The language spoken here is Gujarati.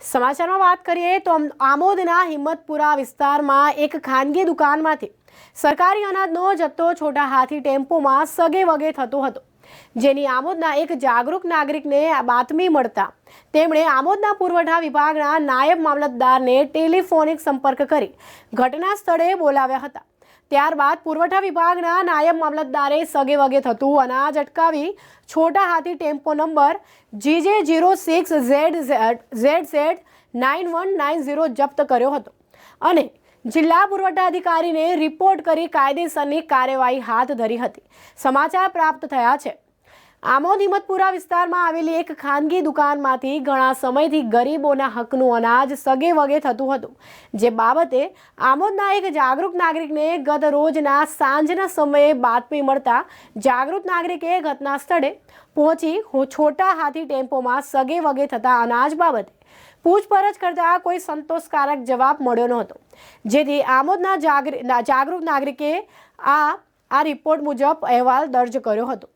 સમાચારમાં વાત કરીએ તો આમોદના હિંમતપુરા વિસ્તારમાં એક ખાનગી દુકાનમાંથી સરકારી અનાજનો જથ્થો છોટા હાથી ટેમ્પોમાં સગે વગે થતો હતો. જેની આમોદના એક જાગૃત નાગરિકને બાતમી મળતા તેમણે આમોદના પુરવઠા વિભાગના નાયબ મામલતદારને ટેલિફોનિક સંપર્ક કરી ઘટના સ્થળે બોલાવ્યા હતા. ત્યારબાદ પુરવઠા વિભાગના નાયબ મામલતદારે સગે વગે થતું અનાજ અટકાવી Chhota Hathi tempo number GJ zero six Z Z Z nine one nine zero જપ્ત કર્યો હતો. અને જિલ્લા પુરવઠા અધિકારીને રિપોર્ટ કરી કાયદેસરની કાર્યવાહી હાથ ધરી હતી. સમાચાર પ્રાપ્ત થયા છે. આમોદ હિંમતપુરા વિસ્તારમાં આવેલી એક ખાનગી દુકાનમાંથી ઘણા સમયથી ગરીબોના હકનું અનાજ સગે વગે થતું હતું. જે બાબતે આમોદના એક જાગૃત નાગરિકને ગત રોજના સાંજના સમયે બાતમી મળતા જાગૃત નાગરિકે ઘટના સ્થળે પહોંચી છોટા હાથી ટેમ્પોમાં સગે વગે થતા અનાજ બાબતે પૂછપરછ કરતા કોઈ સંતોષકારક જવાબ મળ્યો નહોતો. જેથી આમોદના જાગૃત નાગરિકે આ આ રિપોર્ટ મુજબ અહેવાલ દર્જ કર્યો હતો.